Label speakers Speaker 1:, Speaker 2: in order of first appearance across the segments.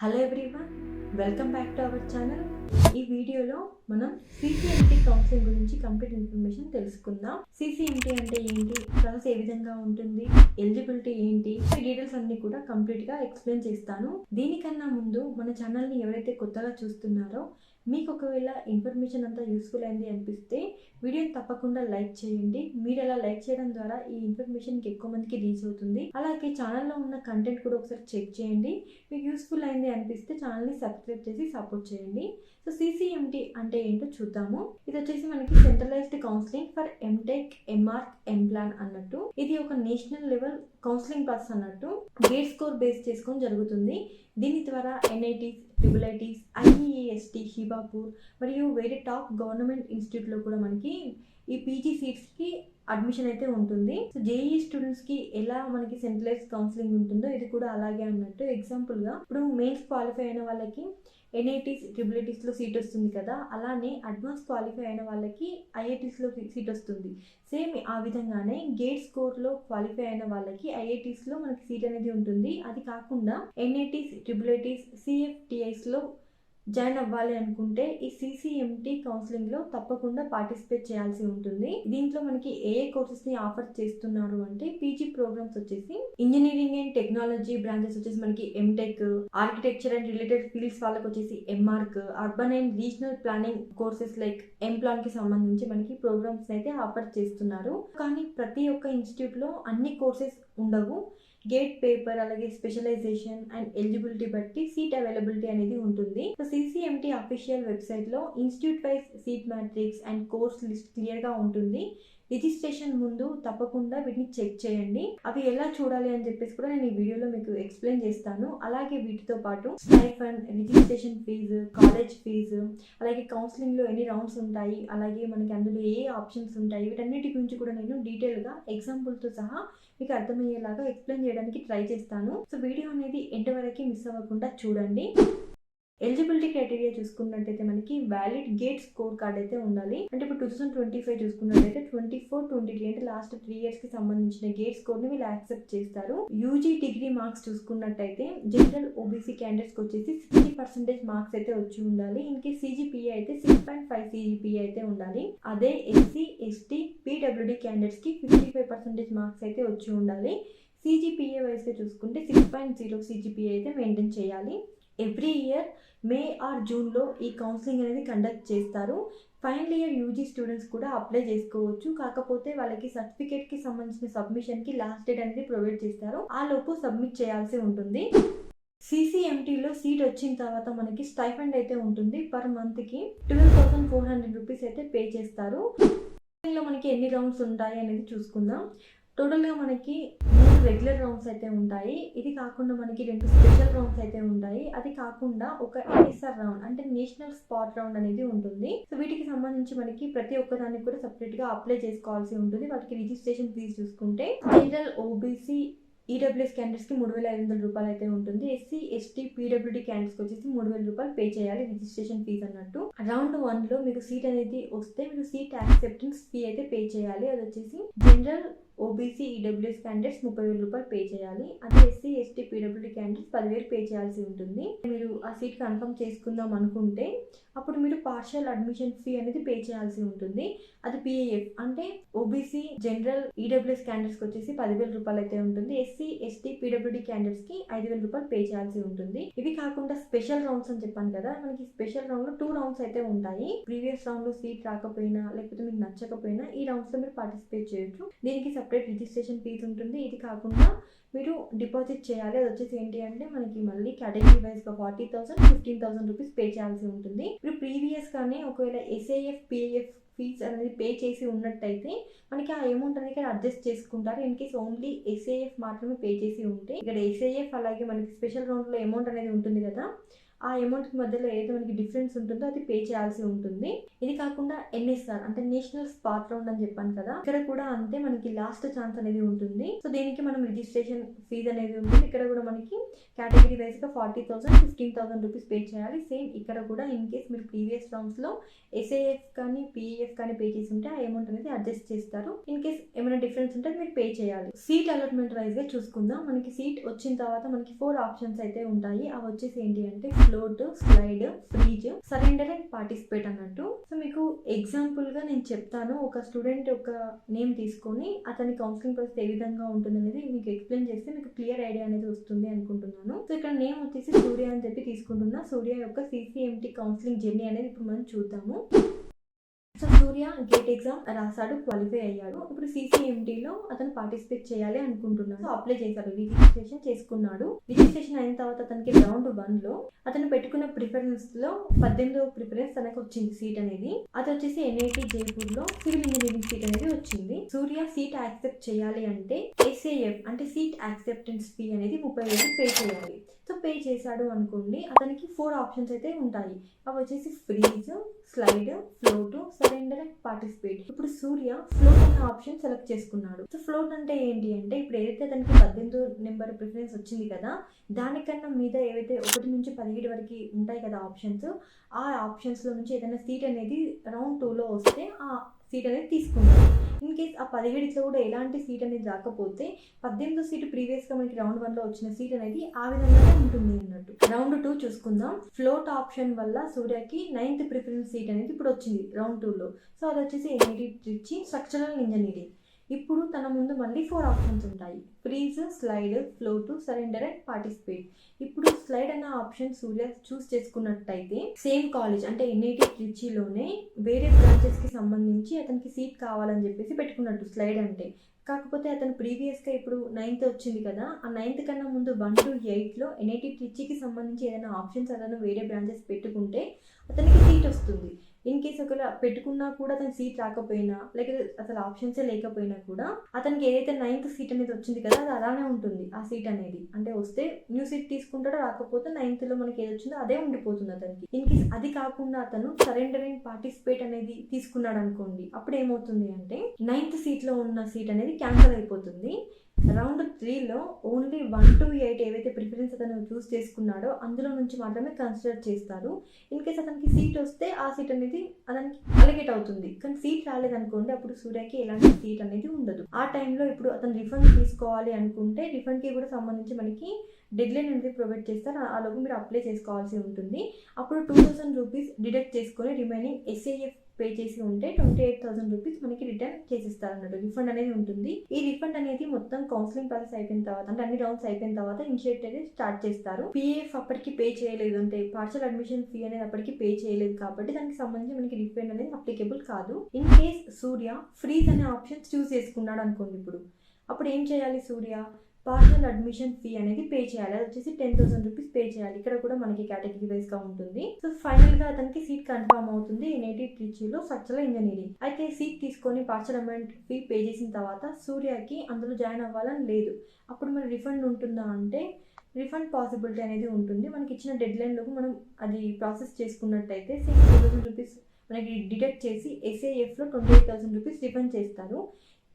Speaker 1: Hello everyone welcome back to our channel ఈ వీడియోలో మనం సిసిఎంటీ కౌన్సిలింగ్ గురించి కంప్లీట్ ఇన్ఫర్మేషన్ తెలుసుకుందాం. సిసిఎంటీ అంటే ఏంటి? ప్రాసెస్ ఏ విధంగా ఉంటుంది? ఎలిజిబిలిటీ ఏంటి? డీటెయిల్స్ అన్ని కూడా కంప్లీట్గా ఎక్స్ప్లెయిన్ చేస్తాను. దీనికన్నా ముందు మన ఛానల్ని ఎవరైతే కొత్తగా చూస్తున్నారో మీకు ఒకవేళ ఇన్ఫర్మేషన్ అంతా యూస్ఫుల్ అయింది అనిపిస్తే వీడియోని తప్పకుండా లైక్ చేయండి. మీరు అలా లైక్ చేయడం ద్వారా ఈ ఇన్ఫర్మేషన్ ఎక్కువ మందికి రీచ్ అవుతుంది. అలాగే ఛానల్లో ఉన్న కంటెంట్ కూడా ఒకసారి చెక్ చేయండి. మీకు యూస్ఫుల్ అయింది అనిపిస్తే ఛానల్ని సబ్స్క్రైబ్ చేసి సపోర్ట్ చేయండి. సో సిసిఎంటీ అంటే ఏంటో చూద్దాము. ఇది వచ్చేసి మనకి centralised counselling for M Tech M Arch M Plan అన్నట్టు. ఇది ఒక నేషనల్ లెవెల్ కౌన్సిలింగ్ ప్రాసెస్ అన్నట్టు. గేట్ స్కోర్ బేస్ చేసుకొని జరుగుతుంది. దీని ద్వారా ఎన్ఐటీస్ ట్రిపుల్ ఐటీస్ ఐఈఎస్టీ హిబాపూర్ మరియు వేరే టాప్ గవర్నమెంట్ ఇన్స్టిట్యూట్లో కూడా మనకి ఈ పీజీ సీట్స్కి అడ్మిషన్ అయితే ఉంటుంది. సో జేఈ స్టూడెంట్స్కి ఎలా మనకి సెంట్రలైజ్ కౌన్సిలింగ్ ఉంటుందో ఇది కూడా అలాగే అన్నట్టు ఎగ్జాంపుల్గా ఇప్పుడు మెయిన్స్ క్వాలిఫై అయిన వాళ్ళకి ఎన్ఐటీస్ ట్రిబులిటీస్లో సీట్ వస్తుంది కదా అలానే అడ్వాన్స్ క్వాలిఫై అయిన వాళ్ళకి ఐఐటీస్లో సీట్ వస్తుంది. సేమ్ ఆ విధంగానే గేట్ స్కోర్లో క్వాలిఫై అయిన వాళ్ళకి ఐఐటీస్లో మనకి సీట్ అనేది ఉంటుంది. అది కాకుండా ఎన్ఐటీస్ ట్రిబులిటీస్ సిఎఫ్టిఐస్లో జాయిన్ అవ్వాలి అనుకుంటే ఈ సిసిఎంటీ కౌన్సిలింగ్లో తప్పకుండా పార్టిసిపేట్ చేయాల్సి ఉంటుంది. దీంట్లో మనకి ఏ ఏ కోర్సెస్ని ఆఫర్ చేస్తున్నారు అంటే పీజీ ప్రోగ్రామ్స్ వచ్చేసి ఇంజనీరింగ్ అండ్ టెక్నాలజీ బ్రాంచెస్ వచ్చేసి మనకి M Tech architecture and related fields వాళ్ళకి వచ్చేసి M Arch urban and regional planning courses like ఎంప్లాన్కి సంబంధించి మనకి ప్రోగ్రామ్స్ అయితే ఆఫర్ చేస్తున్నారు. కానీ ప్రతి ఒక్క ఇన్స్టిట్యూట్లో అన్ని కోర్సెస్ ఉండవు. గేట్ పేపర్ అలాగే స్పెషలైజేషన్ అండ్ ఎలిజిబిలిటీ బట్టి సీట్ అవైలబిలిటీ అనేది ఉంటుంది. సో సిసిఎంటీ అఫీషియల్ వెబ్సైట్లో institute wise seat matrix and course list క్లియర్గా ఉంటుంది. రిజిస్ట్రేషన్ ముందు తప్పకుండా వీటిని చెక్ చేయండి. అవి ఎలా చూడాలి అని చెప్పేసి కూడా నేను ఈ వీడియోలో మీకు ఎక్స్ప్లెయిన్ చేస్తాను. అలాగే వీటితో పాటు stipend registration fee college fee అలాగే కౌన్సిలింగ్లో ఎన్ని రౌండ్స్ ఉంటాయి అలాగే మనకి అందులో ఏ ఆప్షన్స్ ఉంటాయి వీటన్నిటి గురించి కూడా నేను డీటెయిల్గా ఎగ్జాంపుల్తో సహా మీకు అర్థమయ్యేలాగా ఎక్స్ప్లెయిన్ చేయడానికి ట్రై చేస్తాను. సో వీడియో అనేది ఎంతవరకు మిస్ అవ్వకుండా చూడండి. ఎలిజిబిలిటీ క్రైటీరియా చూసుకున్నట్టయితే మనకి వ్యాలిడ్ గేట్ స్కోర్ కార్డ్ అయితే ఉండాలి. అంటే ఇప్పుడు టూ థౌసండ్ ట్వంటీ ఫైవ్ చూసుకున్నట్టయితే ట్వంటీ ఫోర్ ట్వంటీ త్రీ అంటే లాస్ట్ త్రీ ఇయర్స్కి సంబంధించిన గేట్ స్కోర్ని వీళ్ళు యాక్సెప్ట్ చేస్తారు. యూజీ డిగ్రీ మార్క్స్ చూసుకున్నట్టయితే జనరల్ ఓబీసీ క్యాండిడేట్స్కి వచ్చేసి సిక్స్టీ పర్సెంటేజ్ మార్క్స్ అయితే వచ్చి ఉండాలి. ఇంకే సీజీపీఏ అయితే సిక్స్ పాయింట్ ఫైవ్ సీజీపీఏ అయితే ఉండాలి. అదే ఎస్సీ ఎస్టీ పీడబ్ల్యూడీ క్యాండిడేట్స్కి ఫిఫ్టీ ఫైవ్ పర్సెంటేజ్ మార్క్స్ అయితే వచ్చి ఉండాలి. సీజీపీఏ వైస్గా చూసుకుంటే సిక్స్ పాయింట్ జీరో సీజీపీఏ అయితే మెయింటైన్ చేయాలి. ఎవ్రీ ఇయర్ మే ఆర్ జూన్లో ఈ కౌన్సిలింగ్ అనేది కండక్ట్ చేస్తారు. ఫైనల్ ఇయర్ యూజీ స్టూడెంట్స్ కూడా అప్లై చేసుకోవచ్చు. కాకపోతే వాళ్ళకి సర్టిఫికేట్కి సంబంధించిన సబ్మిషన్కి లాస్ట్ డేట్ అనేది ప్రొవైడ్ చేస్తారు. ఆ లోపు సబ్మిట్ చేయాల్సి ఉంటుంది. సీసీఎంటీలో సీట్ వచ్చిన తర్వాత మనకి స్టైఫండ్ అయితే ఉంటుంది. పర్ మంత్కి twelve thousand four hundred rupees అయితే పే చేస్తారు. లో మనకి ఎన్ని రౌండ్స్ ఉంటాయి అనేది చూసుకుందాం. టోటల్గా మనకి మూడు రెగ్యులర్ రౌండ్స్ అయితే ఉంటాయి. ఇది కాకుండా మనకి రెండు స్పెషల్ రౌండ్స్ అయితే ఉంటాయి. అది కాకుండా ఒక ఎన్ఎస్ఆర్ రౌండ్ అంటే నేషనల్ స్పాట్ రౌండ్ అనేది ఉంటుంది. సో వీటికి సంబంధించి మనకి ప్రతి ఒక్కదానికి కూడా సపరేట్గా అప్లై చేసుకోవాల్సి ఉంటుంది. వాటికి రిజిస్ట్రేషన్ ఫీజు చూసుకుంటే జనరల్ ఓబీసీ ఈడబ్ల్యూఎస్ క్యాండిడేట్స్కి మూడు వేల ఐదు వందల రూపాయలు అయితే ఉంటుంది. ఎస్సీ ఎస్టీ పీడబ్ల్యూడీ క్యాండిడేట్స్కి వచ్చేసి మూడు వేల రూపాయలు పే చేయాలి. రిజిస్ట్రేషన్ ఫీజు అన్నట్టు. రౌండ్ వన్లో మీకు సీట్ అనేది వస్తే మీరు సీట్ యాక్సెప్టెన్స్ ఫీ అయితే పే చేయాలి. అది వచ్చేసి జనరల్ ఓబీసీ ఈడబ్ల్యూఎస్ క్యాండిడేట్స్ ముప్పై వేల రూపాయలు పే చేయాలి. అదే ఎస్సీ ఎస్టీ పీడబ్ల్యూడీ క్యాండిడేట్స్ పదివేలు పే చేయాల్సి ఉంటుంది. మీరు ఆ సీట్ కన్ఫర్మ్ చేసుకుందాం అనుకుంటే అప్పుడు మీరు పార్షియల్ అడ్మిషన్ ఫీ అనేది పే చేయాల్సి ఉంటుంది. అది పిఏఎఫ్ అంటే ఓబీసీ జనరల్ ఈడబ్ల్యూఎస్ క్యాండిడేట్స్కి వచ్చేసి పదివేల రూపాయలు అయితే ఉంటుంది. ఎస్సీ ఎస్టీ పీడబ్ల్యూడీ క్యాండిడేట్స్కి ఐదు వేల రూపాయలు పే చేయాల్సి ఉంటుంది. ఇవి కాకుండా స్పెషల్ రౌండ్స్ అని చెప్పాను కదా మనకి స్పెషల్ రౌండ్లో టూ రౌండ్స్ అయితే ఉంటాయి. ప్రీవియస్ రౌండ్లో సీట్ రాకపోయినా లేకపోతే మీకు నచ్చకపోయినా ఈ రౌండ్స్లో మీరు పార్టిసిపేట్ చేయొచ్చు. దీనికి సపరేట్ రిజిస్ట్రేషన్ ఫీజు ఉంటుంది. ఇది కాకుండా మీరు డిపాజిట్ చేయాలి. అది వచ్చేసి ఏంటి అంటే మనకి మళ్ళీ కేటగిరీ వైజ్గా forty thousand fifteen thousand rupees pay చేయాల్సి ఉంటుంది. ఇప్పుడు ప్రీవియస్గానే ఒకవేళ ఎస్ఏఎఫ్ పిఏఎఫ్ ఫీజ్ అనేది పే చేసి ఉన్నట్టయితే మనకి ఆ అమౌంట్ అనేది ఇక్కడ అడ్జస్ట్ చేసుకుంటారు. ఇన్ కేస్ ఓన్లీ ఎస్ఏఎఫ్ మాత్రమే పే చేసి ఉంటే. ఇక్కడ ఎస్ఏఎఫ్ అలాగే మనకి స్పెషల్ రౌండ్లో అమౌంట్ అనేది ఉంటుంది కదా. ఆ అమౌంట్ మధ్యలో ఏదైతే మనకి డిఫరెన్స్ ఉంటుందో అది పే చేయాల్సి ఉంటుంది. ఇది కాకుండా ఎన్ఎస్ఆర్ అంటే నేషనల్ స్పాట్ రౌండ్ అని చెప్పాను కదా ఇక్కడ కూడా అంతే మనకి లాస్ట్ ఛాన్స్ అనేది ఉంటుంది. సో దీనికి మనం రిజిస్ట్రేషన్ ఫీజ్ అనేది ఉంటుంది. ఇక్కడ కూడా మనకి కేటగిరీ వైజ్గా forty thousand fifteen thousand rupees pay చేయాలి. సేమ్ ఇక్కడ కూడా ఇన్ కేస్ మీరు ప్రీవియస్ రౌండ్స్లో ఎస్ఏఎఫ్ కానీ పిఈఎఫ్ కానీ పే చేసి ఉంటే ఆ అమౌంట్ అనేది అడ్జస్ట్ చేస్తారు. ఇన్ కేస్ ఏమైనా డిఫరెన్స్ ఉంటే మీరు పే చేయాలి. సీట్ అలాట్మెంట్ వైజ్గా చూసుకుందాం. మనకి సీట్ వచ్చిన తర్వాత మనకి ఫోర్ ఆప్షన్స్ అయితే ఉంటాయి. అవి వచ్చేసి ఏంటి అంటే float slide freeze surrender and participate అన్నట్టు. సో మీకు ఎగ్జాంపుల్గా నేను చెప్తాను. ఒక స్టూడెంట్ ఒక నేమ్ తీసుకొని అతని కౌన్సిలింగ్ ప్రాసెస్ ఏ విధంగా ఉంటుంది అనేది మీకు ఎక్స్ప్లెయిన్ చేస్తే మీకు క్లియర్ ఐడియా అనేది వస్తుంది అనుకుంటున్నాను. సో ఇక్కడ నేమ్ వచ్చేసి సూర్య అని చెప్పి తీసుకుంటున్నా. సూర్య యొక్క సిసిఎంటి కౌన్సిలింగ్ జర్నీ అనేది ఇప్పుడు మనం చూద్దాము. సో సూర్య గేట్ ఎగ్జామ్ రాశాడు క్వాలిఫై అయ్యాడు. ఇప్పుడు సీసీఎంటీలో అతను పార్టిసిపేట్ చేయాలి అనుకుంటున్నాడు. సో అప్లై చేశాడు. రిజిస్ట్రేషన్ చేసుకున్నాడు. రిజిస్ట్రేషన్ అయిన తర్వాత అతనికి రౌండ్ వన్లో అతను పెట్టుకున్న ప్రిఫరెన్స్లో పద్దెనిమిదో ప్రిఫరెన్స్ తనకు వచ్చింది సీట్ అనేది. అది వచ్చేసి ఎన్ఐటి జైపూర్లో సివిల్ ఇంజనీరింగ్ సీట్ అనేది వచ్చింది. సూర్య సీట్ యాక్సెప్ట్ చేయాలి అంటే ఎస్ఏఎఫ్ అంటే సీట్ యాక్సెప్టెన్స్ ఫీ అనేది ముప్పై వేలు పే చేయాలి. సో పే చేశాడు అనుకోండి అతనికి ఫోర్ ఆప్షన్స్ అయితే ఉంటాయి. అవి వచ్చేసి freeze slide float surrender and participate ఇప్పుడు సూర్య ఫ్లోట్ అనే ఆప్షన్ సెలెక్ట్ చేసుకున్నాడు. సో ఫ్లోట్ అంటే ఏంటి అంటే ఇప్పుడు ఏదైతే తనకి పద్దెనిమిది నెంబర్ ప్రిఫరెన్స్ వచ్చింది కదా దానికన్నా మీద ఏవైతే ఒకటి నుంచి పదిహేడు వరకు ఉంటాయి కదా ఆప్షన్స్ ఆ ఆప్షన్స్లో నుంచి ఏదైనా సీట్ అనేది రౌండ్ టూలో వస్తే ఆ సీట్ అనేది తీసుకుంటారు ఇన్ కేస్ ఆ పదిహేడులో కూడా ఎలాంటి సీట్ అనేది రాకపోతే పద్దెనిమిదో సీట్ ప్రీవియస్గా మనకి రౌండ్ వన్లో వచ్చిన సీట్ అనేది ఆ విధంగానే ఉంటుంది అన్నట్టు. రౌండ్ టూ చూసుకుందాం. ఫ్లోట్ ఆప్షన్ వల్ల సూర్యకి నైన్త్ ప్రిఫరెన్స్ సీట్ అనేది ఇప్పుడు వచ్చింది రౌండ్ టూలో సో అది వచ్చేసి ఎన్ఐటి ఇచ్చి స్ట్రక్చరల్ ఇంజనీరింగ్ ఇప్పుడు తన ముందు మళ్ళీ ఫోర్ ఆప్షన్స్ ఉంటాయి. Freeze slide float surrender and participate ఇప్పుడు స్లైడ్ అన్న ఆప్షన్ సూర్య చూస్ చేసుకున్నట్టయితే సేమ్ కాలేజ్ అంటే ఎన్ఐటి ట్రిచీలోనే వేరే బ్రాంచెస్కి సంబంధించి అతనికి సీట్ కావాలని చెప్పేసి పెట్టుకున్నట్టు స్లైడ్ అంటే. కాకపోతే అతను ప్రీవియస్గా ఇప్పుడు నైన్త్ వచ్చింది కదా ఆ నైన్త్ కన్నా ముందు వన్ టు ఎయిట్లో ఎన్ఐటి ట్రిచీకి సంబంధించి ఏదైనా ఆప్షన్స్ అతను వేరే బ్రాంచెస్ పెట్టుకుంటే అతనికి సీట్ వస్తుంది. ఇన్ కేస్ ఒకవేళ పెట్టుకున్నా కూడా అతను సీట్ రాకపోయినా లేకపోతే అసలు ఆప్షన్సే లేకపోయినా కూడా అతనికి ఏదైతే నైన్త్ సీట్ అనేది వచ్చింది కదా అది అలానే ఉంటుంది ఆ సీట్ అనేది. అంటే వస్తే న్యూ సీట్ తీసుకుంటాడో రాకపోతే నైన్త్లో మనకి ఏది వచ్చిందో అదే ఉండిపోతుంది అతనికి. ఇన్ కేస్ అది కాకుండా అతను సరెండరింగ్ పార్టిసిపేట్ అనేది తీసుకున్నాడు అనుకోండి అప్పుడు ఏమవుతుంది అంటే నైన్త్ సీట్లో ఉన్న సీట్ అనేది క్యాన్సిల్ అయిపోతుంది. రౌండ్ త్రీలో ఓన్లీ వన్ టు ఎయిట్ ఏవైతే ప్రిఫరెన్స్ అతను చూస్ చేసుకున్నాడో అందులో నుంచి మాత్రమే కన్సిడర్ చేస్తారు. ఇన్ కేస్ అతనికి సీట్ వస్తే ఆ సీట్ అనేది అతనికి అలగేట్ అవుతుంది. కానీ సీట్ రాలేదనుకోండి అప్పుడు సూర్యకి ఎలాంటి సీట్ అనేది ఉండదు. ఆ టైంలో ఇప్పుడు అతను రిఫండ్ తీసుకోవాలి అనుకుంటే రిఫండ్కి కూడా సంబంధించి మనకి డెడ్లైన్ అనేది ప్రొవైడ్ చేస్తారు. ఆ లోపు మీరు అప్లై చేసుకోవాల్సి ఉంటుంది. అప్పుడు టూ థౌసండ్ రూపీస్ డిడక్ట్ చేసుకొని రిమైనింగ్ ఎస్ఏఎఫ్ పే చేసి ఉంటే ట్వంటీ ఎయిట్ థౌసండ్ రూపీస్ మనకి రిటర్న్ చేసిస్తారు అన్నట్టు రిఫండ్ అనేది ఉంటుంది. ఈ రిఫండ్ అనేది మొత్తం కౌన్సిలింగ్ ప్రాసెస్ అయిపోయిన తర్వాత అంటే అన్ని రౌండ్స్ అయిపోయిన తర్వాత ఇన్షియేట్ అనేది స్టార్ట్ చేస్తారు. పిఎఫ్ అప్పటికి పే చేయలేదు. అంటే పార్షల్ అడ్మిషన్ ఫీ అనేది అప్పటికి పే చేయలేదు కాబట్టి దానికి సంబంధించి మనకి రిఫండ్ అనేది అప్లికేబుల్ కాదు. ఇన్ కేస్ సూర్య ఫ్రీజ్ అనే ఆప్షన్ చూస్ చేసుకున్నాడు అనుకోండి ఇప్పుడు. అప్పుడు ఏం చేయాలి సూర్య? పార్షల్ అడ్మిషన్ ఫీ అనేది పే చేయాలి. అది వచ్చేసి టెన్ థౌసండ్ రూపీస్ పే చేయాలి. ఇక్కడ కూడా మనకి కేటగిరీ వైజ్గా ఉంటుంది. సో ఫైనల్గా అతనికి సీట్ కన్ఫర్మ్ అవుతుంది. ఎన్ఐటి ట్రిచీలో స్ట్రక్చరల్ ఇంజనీరింగ్ అయితే సీట్ తీసుకొని పార్షల్ అమౌంట్ ఫీ పే చేసిన తర్వాత సూర్యకి అందులో జాయిన్ అవ్వాలని లేదు. అప్పుడు మరి రిఫండ్ ఉంటుందా అంటే రిఫండ్ పాసిబిలిటీ అనేది ఉంటుంది. మనకి ఇచ్చిన డెడ్ లైన్లోకి మనం అది ప్రాసెస్ చేసుకున్నట్టయితే సిక్స్ థౌసండ్ రూపీస్ మనకి డిడక్ట్ చేసి ఎస్ఏఎఫ్లో twenty eight thousand rupees refund చేస్తారు.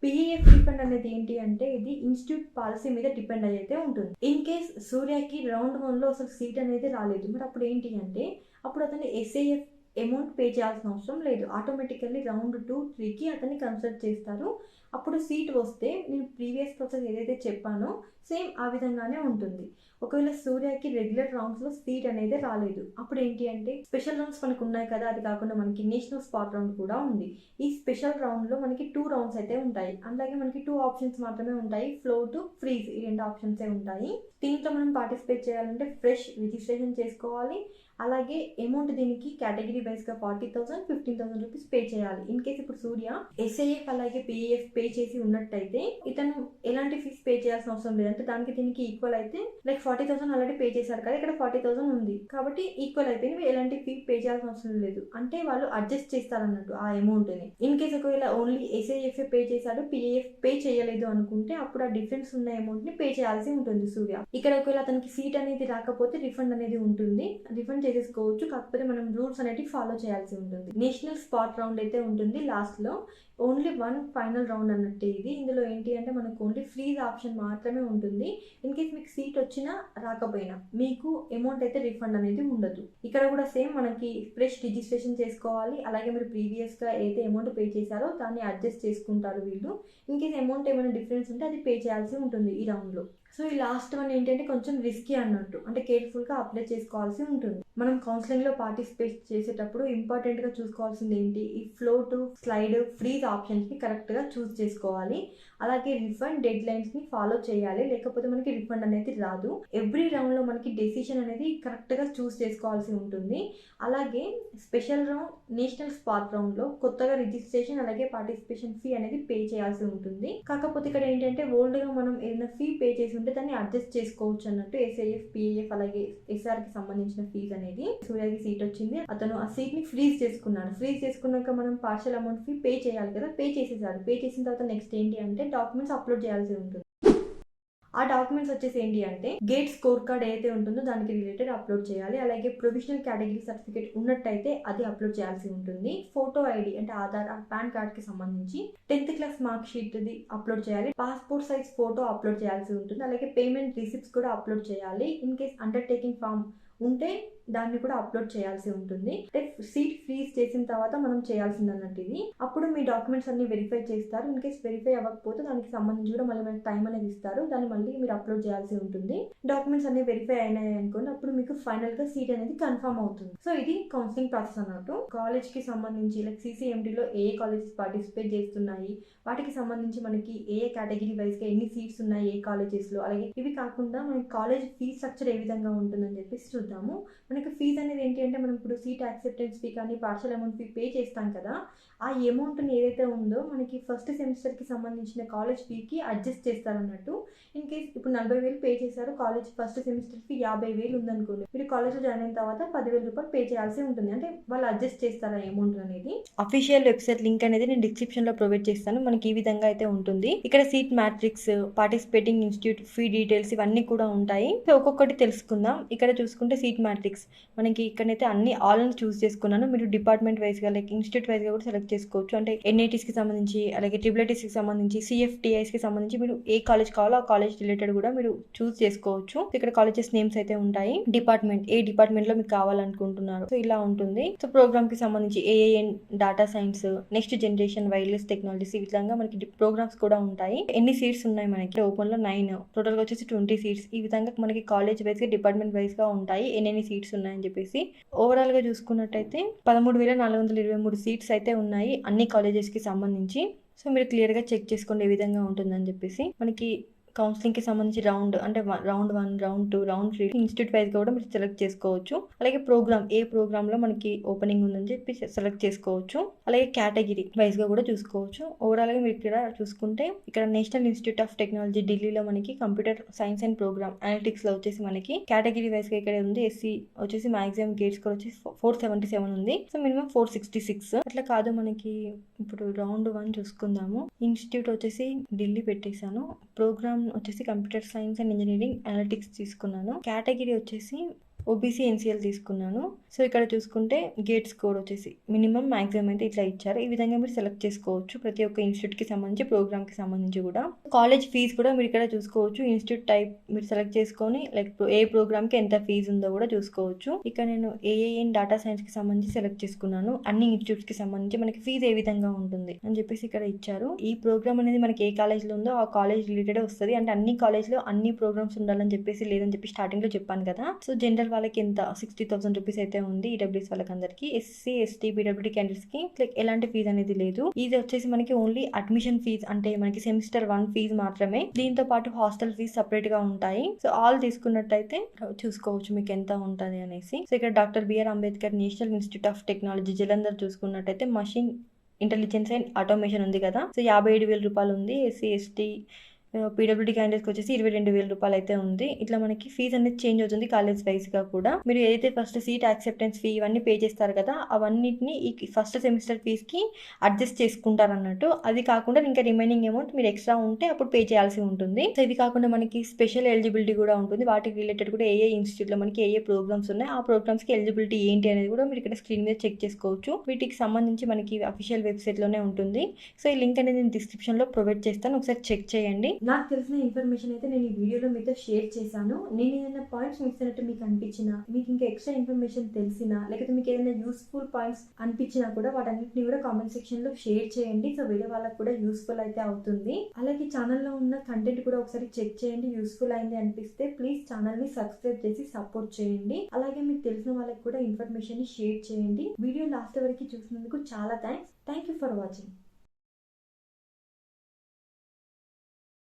Speaker 1: పిఈఎఫ్ రిఫండ్ అనేది ఏంటి అంటే ఇది ఇన్స్టిట్యూట్ పాలసీ మీద డిపెండ్ అయితే ఉంటుంది. ఇన్ కేస్ సూర్యకి రౌండ్ వన్లో అసలు సీట్ అనేది రాలేదు మరి అప్పుడు ఏంటి అంటే అప్పుడు అతను ఎస్ఏఎఫ్ అమౌంట్ పే చేయాల్సిన అవసరం లేదు. ఆటోమేటికల్లీ రౌండ్ టూ త్రీకి అతన్ని కన్సల్ట్ చేస్తారు. అప్పుడు సీట్ వస్తే నేను ప్రీవియస్ ప్రాసెస్ ఏదైతే చెప్పానో సేమ్ ఆ విధంగానే ఉంటుంది. ఒకవేళ సూర్యకి రెగ్యులర్ రౌండ్స్లో సీట్ అనేది రాలేదు. అప్పుడు ఏంటి అంటే స్పెషల్ రౌండ్స్ మనకు ఉన్నాయి కదా అది కాకుండా మనకి నేషనల్ స్పాట్ రౌండ్ కూడా ఉంది. ఈ స్పెషల్ రౌండ్లో మనకి టూ రౌండ్స్ అయితే ఉంటాయి. అలాగే మనకి టూ ఆప్షన్స్ మాత్రమే ఉంటాయి. ఫ్లోట్ ఫ్రీజ్ ఈ రెండు ఆప్షన్సే ఉంటాయి. దీంట్లో మనం పార్టిసిపేట్ చేయాలంటే ఫ్రెష్ రిజిస్ట్రేషన్ చేసుకోవాలి. అలాగే అమౌంట్ దీనికి కేటగిరీ వైజ్గా forty thousand fifteen thousand rupees pay చేయాలి. ఇన్ కేస్ ఇప్పుడు సూర్య ఎస్ఐఎఫ్ అలాగే పిఏఎఫ్ పే చేసి ఉన్నట్టయితే ఇతను ఎలాంటి ఫీస్ పే చేయాల్సిన అవసరం లేదు అంటే దానికి దీనికి ఈక్వల్ అయితే like forty thousand already pay చేశారు కదా ఇక్కడ ఫార్టీ థౌసండ్ ఉంది. కాబట్టి ఈక్వల్ అయితే ఎలాంటి ఫీ పే చేయాల్సిన అవసరం లేదు. అంటే వాళ్ళు అడ్జస్ట్ చేస్తారన్నట్టు ఆ అమౌంట్ని ఇన్ కేస్ ఒకవేళ ఓన్లీ ఎస్ఐఎఫ్ పే చేశాడు పిఏఎఫ్ పే చేయలేదు అనుకుంటే అప్పుడు ఆ డిఫరెన్స్ ఉన్న అమౌంట్ని పే చేయాల్సి ఉంటుంది సూర్య. ఇక్కడ ఒకవేళ అతనికి సీట్ అనేది రాకపోతే రిఫండ్ అనేది ఉంటుంది. రిఫండ్ చేసేసుకోవచ్చు. కాకపోతే మనం రూల్స్ అనేవి ఫాలో చేయాల్సి ఉంటుంది. నేషనల్ స్పాట్ రౌండ్ అయితే ఉంటుంది లాస్ట్లో. ఓన్లీ వన్ ఫైనల్ రౌండ్ అన్నట్టే ఇది. ఇందులో ఏంటి అంటే మనకు ఓన్లీ ఫ్రీజ్ ఆప్షన్ మాత్రమే ఉంటుంది. ఇన్ కేస్ మీకు సీట్ వచ్చినా రాకపోయినా మీకు అమౌంట్ అయితే రిఫండ్ అనేది ఉండదు. ఇక్కడ కూడా సేమ్ మనకి ఫ్రెష్ రిజిస్ట్రేషన్ చేసుకోవాలి. అలాగే మీరు ప్రీవియస్గా ఏదైతే అమౌంట్ పే చేశారో దాన్ని అడ్జస్ట్ చేసుకుంటారు వీళ్ళు. ఇన్ కేస్ అమౌంట్ ఏమైనా డిఫరెన్స్ ఉంటే అది పే చేయాల్సి ఉంటుంది ఈ రౌండ్లో. సో ఈ లాస్ట్ వన్ ఏంటంటే కొంచెం రిస్కీ అన్నట్టు. అంటే కేర్ఫుల్గా అప్లై చేసుకోవాల్సి ఉంటుంది. మనం కౌన్సిలింగ్లో పార్టిసిపేట్ చేసేటప్పుడు ఇంపార్టెంట్గా చూసుకోవాల్సింది ఏంటి? ఈ ఫ్లో టు స్లైడ్ ఫ్రీజ్ ఆప్షన్స్ని కరెక్ట్గా చూస్ చేసుకోవాలి. అలాగే రిఫండ్ డెడ్ లైన్స్ని ఫాలో చేయాలి. లేకపోతే మనకి రిఫండ్ అనేది రాదు. ఎవ్రీ రౌండ్లో మనకి డెసిషన్ అనేది కరెక్ట్గా చూస్ చేసుకోవాల్సి ఉంటుంది. అలాగే స్పెషల్ రౌండ్ నేషనల్ స్పాట్ రౌండ్లో కొత్తగా రిజిస్ట్రేషన్ అలాగే పార్టిసిపేషన్ ఫీ అనేది పే చేయాల్సి ఉంటుంది. కాకపోతే ఇక్కడ ఏంటంటే ఓల్డ్గా మనం ఏదైనా ఫీ పే చేసి ఉంటే దాన్ని అడ్జస్ట్ చేసుకోవచ్చు అన్నట్టు ఎస్ఐఎఫ్ పిఐఎఫ్ అలాగే ఎస్ఆర్కి సంబంధించిన ఫీజ్ అనేది సూర్యకి సీట్ వచ్చింది. అతను ఆ సీట్ని ఫ్రీజ్ చేసుకున్నాడు. ఫ్రీజ్ చేసుకున్నాక మనం పార్షల్ అమౌంట్ ఫీ పే చేయాలి కదా పే చేసేసాడు. పే చేసిన తర్వాత నెక్స్ట్ ఏంటి అంటే డాక్యుమెంట్స్ అప్లోడ్ చేయాల్సి ఉంటుంది. ఆ డాక్యుమెంట్స్ వచ్చేసి ఏంటి అంటే గేట్ స్కోర్ కార్డ్ ఏదైతే ఉంటుందో దానికి రిలేటెడ్ అప్లోడ్ చేయాలి. అలాగే ప్రొవిజనల్ కేటగిరీ సర్టిఫికేట్ ఉన్నట్టయితే అది అప్లోడ్ చేయాల్సి ఉంటుంది. ఫోటో ఐడి అంటే ఆధార్ పాన్ కార్డ్కి సంబంధించి టెన్త్ క్లాస్ మార్క్ షీట్ ది అప్లోడ్ చేయాలి. పాస్పోర్ట్ సైజ్ ఫోటో అప్లోడ్ చేయాల్సి ఉంటుంది. అలాగే పేమెంట్ రిసిప్ట్స్ కూడా అప్లోడ్ చేయాలి. ఇన్ కేస్ అండర్టేకింగ్ ఫామ్ ఉంటే దాన్ని కూడా అప్లోడ్ చేయాల్సి ఉంటుంది. అంటే సీట్ ఫ్రీజ్ చేసిన తర్వాత మనం చేయాల్సింది అన్నట్టు ఇది. అప్పుడు మీ డాక్యుమెంట్స్ అన్ని వెరిఫై చేస్తారు. ఇన్ కేస్ వెరిఫై అవ్వకపోతే దానికి సంబంధించి కూడా మళ్ళీ మనకి టైం అనేది ఇస్తారు. దాన్ని మళ్ళీ మీరు అప్లోడ్ చేయాల్సి ఉంటుంది. డాక్యుమెంట్స్ అన్ని వెరిఫై అయినాయి అనుకోండి అప్పుడు మీకు ఫైనల్గా సీట్ అనేది కన్ఫర్మ్ అవుతుంది. సో ఇది కౌన్సిలింగ్ ప్రాసెస్ అన్నట్టు. కాలేజ్కి సంబంధించి లైక్ సిసిఎండిలో ఏ కాలేజెస్ పార్టిసిపేట్ చేస్తున్నాయి? వాటికి సంబంధించి మనకి ఏ కేటగిరీ వైజ్గా ఎన్ని సీట్స్ ఉన్నాయి ఏ కాలేజెస్లో? అలాగే ఇవి కాకుండా మనకి కాలేజ్ ఫీ స్ట్రక్చర్ ఏ విధంగా ఉంటుందని చెప్పేసి చూద్దాము. మనకి ఫీజ్ అనేది ఏంటి అంటే మనం ఇప్పుడు సీట్ యాక్సెప్టెన్స్ ఫీ కానీ పార్షల్ అమౌంట్ ఫీ పే చేస్తాం కదా ఆ అమౌంట్ని ఏదైతే ఉందో మనకి ఫస్ట్ సెమిస్టర్కి సంబంధించిన కాలేజ్ ఫీకి అడ్జస్ట్ చేస్తారన్నట్టు. ఇన్ కేస్ ఇప్పుడు నలభై వేలు పే చేశారు కాలేజ్ ఫస్ట్ సెమిస్టర్ ఫీ యాభై వేలు ఉందనుకోండి మీరు కాలేజ్లో జాయిన్ అయిన తర్వాత పదివేల రూపాయలు పే చేయాల్సి ఉంటుంది. అంటే వాళ్ళు అడ్జస్ట్ చేస్తారు ఆ అమౌంట్ అనేది? అఫీషియల్ వెబ్సైట్ లింక్ అనేది నేను డిస్క్రిప్షన్లో ప్రొవైడ్ చేస్తాను. మనకి ఈ విధంగా అయితే ఉంటుంది. ఇక్కడ seat matrix participating institute fee details ఇవన్నీ కూడా ఉంటాయి. ఒక్కొక్కటి తెలుసుకుందాం. ఇక్కడ చూసుకుంటే సీట్ మ్యాట్రిక్స్ మనకి ఇక్కడైతే అన్ని ఆల్ చూస్ చేసుకున్నాను. మీరు డిపార్ట్మెంట్ వైజ్గా లైక్ ఇన్స్టిట్యూట్ వైజ్గా కూడా సెలెక్ట్ చేసుకోవచ్చు. అంటే ఎన్ఐటీస్కి సంబంధించి అలాగే ట్రిబులైటీస్కి కి సంబంధించి సిఎఫ్టిఐస్కి సంబంధించి మీరు ఏ కాలేజ్ కావాలో ఆ కాలేజ్ రిలేటెడ్ కూడా మీరు చూస్ చేసుకోవచ్చు. ఇక్కడ కాలేజెస్ నేమ్స్ అయితే ఉంటాయి. డిపార్ట్మెంట్ ఏ డిపార్ట్మెంట్లో మీకు కావాలనుకుంటున్నారు. సో ఇలా ఉంటుంది. సో ప్రోగ్రామ్కి సంబంధించి ఏఏఎన్ data science next generation wireless technologies ఈ విధంగా మనకి ప్రోగ్రామ్స్ కూడా ఉంటాయి. ఎన్ని సీట్స్ ఉన్నాయి మనకి? ఓపెన్లో నైన్ టోటల్గా వచ్చేసి ట్వంటీ సీట్స్ ఈ విధంగా మనకి కాలేజ్ వైజ్గా డిపార్ట్మెంట్ వైజ్గా ఉంటాయి. ఎన్ని సీట్స్ ఉన్నాయని చెప్పేసి. ఓవరాల్గా చూసుకున్నట్టయితే పదమూడు వేల నాలుగు వందల ఇరవై మూడు సీట్స్ అయితే ఉన్నాయి అన్ని కాలేజెస్కి సంబంధించి. సో మీరు క్లియర్గా చెక్ చేసుకోండి ఏ విధంగా ఉంటుందని చెప్పేసి మనకి కౌన్సిలింగ్కి సంబంధించి రౌండ్ అంటే round one round two round three institute wise కూడా మీరు సెలెక్ట్ చేసుకోవచ్చు. అలాగే ప్రోగ్రామ్ ఏ ప్రోగ్రామ్లో మనకి ఓపెనింగ్ ఉందని చెప్పి సెలెక్ట్ చేసుకోవచ్చు. అలాగే కేటగిరీ వైజ్గా కూడా చూసుకోవచ్చు. ఓవరాల్గా మీరు ఇక్కడ చూసుకుంటే ఇక్కడ నేషనల్ ఇన్స్టిట్యూట్ ఆఫ్ టెక్నాలజీ ఢిల్లీలో మనకి కంప్యూటర్ సైన్స్ అండ్ ప్రోగ్రామ్ అనలిటిక్స్లో వచ్చేసి మనకి కేటగిరీ వైజ్గా ఇక్కడ ఉంది. ఎస్సీ వచ్చేసి మాక్సిమం గేట్స్ కూడా వచ్చేసి ఫోర్ సెవెంటీ సెవెన్ ఉంది. So minimum four sixty six అట్లా కాదు మనకి ఇప్పుడు రౌండ్ వన్ చూసుకుందాము. ఇన్స్టిట్యూట్ వచ్చేసి ఢిల్లీ పెట్టేశాను. ప్రోగ్రామ్ వచ్చేసి computer science and engineering analytics తీసుకున్నాను. కేటగిరీ వచ్చేసి ఓబీసీ ఎన్సీఎల్ తీసుకున్నాను. సో ఇక్కడ చూసుకుంటే గేట్ స్కోర్ వచ్చేసి మినిమం మ్యాక్సిమం అయితే ఇట్లా ఇచ్చారు. ఈ విధంగా మీరు సెలెక్ట్ చేసుకోవచ్చు ప్రతి ఒక్క ఇన్స్టిట్యూట్కి సంబంధించి ప్రోగ్రామ్కి సంబంధించి కూడా. కాలేజ్ ఫీజు కూడా మీరు ఇక్కడ చూసుకోవచ్చు. ఇన్స్టిట్యూట్ టైప్ మీరు సెలెక్ట్ చేసుకొని లైక్ ఏ ప్రోగ్రామ్కి ఎంత ఫీజు ఉందో కూడా చూసుకోవచ్చు. ఇక్కడ నేను ఏఏఎన్ డేటా సైన్స్కి సంబంధించి సెలెక్ట్ చేసుకున్నాను. అన్ని ఇన్స్టిట్యూట్స్కి సంబంధించి మనకి ఫీజు ఏ విధంగా ఉంటుంది అని చెప్పేసి ఇక్కడ ఇచ్చారు. ఈ ప్రోగ్రామ్ అనేది మనకి ఏ కాలేజ్లో ఉందో ఆ కాలేజ్ రిలేటెడ్ వస్తుంది. అంటే అన్ని కాలేజ్లో అన్ని ప్రోగ్రామ్స్ ఉండాలని చెప్పేసి లేదని చెప్పి స్టార్టింగ్లో చెప్పాను కదా. సో జనరల్ వాళ్ళకి ఎంత సిక్స్టీ థౌసండ్ రూపీస్ అయితే ఉంది ఈడబ్ల్యూఎస్ వాళ్ళకి అందరికి ఎస్సీ ఎస్టీ పీడబ్ల్యూడీ క్యాండిడేట్స్కి. లైక్ ఎలాంటి ఫీజు అనేది లేదు. ఇది వచ్చేసి మనకి ఓన్లీ అడ్మిషన్ ఫీజ్ అంటే మనకి సెమిస్టర్ వన్ ఫీజు మాత్రమే. దీంతో పాటు హాస్టల్ ఫీజ్ సపరేట్గా ఉంటాయి. సో ఆల్ తీసుకున్నట్టయితే చూసుకోవచ్చు మీకు ఎంత ఉంటుంది అనేసి. సో ఇక్కడ doctor BR Ambedkar national institute of technology Jalandhar చూసుకున్నట్టయితే మషిన్ ఇంటెలిజెన్స్ అండ్ ఆటోమేషన్ ఉంది కదా. సో యాభై ఏడు వేల రూపాయలు ఉంది. ఎస్సీ ఎస్టీ పీడబ్ల్యూడీ క్యాండిడేట్స్కి వచ్చేసి ఇరవై రెండు వేల రూపాయలు అయితే ఉంది. ఇట్లా మనకి ఫీజు అనేది చేంజ్ అవుతుంది కాలేజ్ వైజ్గా కూడా. మీరు ఏదైతే ఫస్ట్ సీట్ యాక్సెప్టెన్స్ ఫీ ఇవన్నీ పే చేస్తారు కదా అవన్నిటిని ఈ ఫస్ట్ సెమిస్టర్ ఫీజ్కి అడ్జస్ట్ చేసుకుంటారు అన్నట్టు అది కాకుండా ఇంకా రిమైనింగ్ అమౌంట్ మీరు ఎక్స్ట్రా ఉంటే అప్పుడు పే చేయాల్సి ఉంటుంది. సో ఇది కాకుండా మనకి స్పెషల్ ఎలిజిబిలిటీ కూడా ఉంటుంది. వాటికి రిలేటెడ్ కూడా ఏ ఏ ఇన్స్టిట్యూట్లో మనకి ఏ ఏ ప్రోగ్రామ్స్ ఉన్నాయి ఆ ప్రోగ్రామ్స్కి ఎలిజిబిలిటీ ఏంటి అనేది కూడా మీరు ఇక్కడ స్క్రీన్ మీద చెక్ చేసుకోవచ్చు. వీటికి సంబంధించి మనకి అఫీషియల్ వెబ్సైట్లోనే ఉంటుంది. సో ఈ లింక్ అనేది నేను డిస్క్రిప్షన్లో ప్రొవైడ్ చేస్తాను. ఒకసారి చెక్ చేయండి. నాకు తెలిసిన ఇన్ఫర్మేషన్ అయితే నేను ఈ వీడియోలో మీతో షేర్ చేశాను. నేను ఏదైనా పాయింట్స్ మిస్ అయినట్టు మీకు అనిపించినా మీకు ఇంకా ఎక్స్ట్రా ఇన్ఫర్మేషన్ తెలిసినా లేకపోతే మీకు ఏదైనా యూస్ఫుల్ పాయింట్స్ అనిపించినా కూడా వాటన్నిటిని కూడా కామెంట్ సెక్షన్లో షేర్ చేయండి. సో వేరే వాళ్ళకి కూడా యూస్ఫుల్ అయితే అవుతుంది. అలాగే ఛానల్లో ఉన్న కంటెంట్ కూడా ఒకసారి చెక్ చేయండి. యూస్ఫుల్ అయింది అనిపిస్తే ప్లీజ్ ఛానల్ని సబ్స్క్రైబ్ చేసి సపోర్ట్ చేయండి. అలాగే మీకు తెలిసిన వాళ్ళకి కూడా ఇన్ఫర్మేషన్ షేర్ చేయండి. వీడియో లాస్ట్ వరకు చూసినందుకు చాలా thanks thank you for watching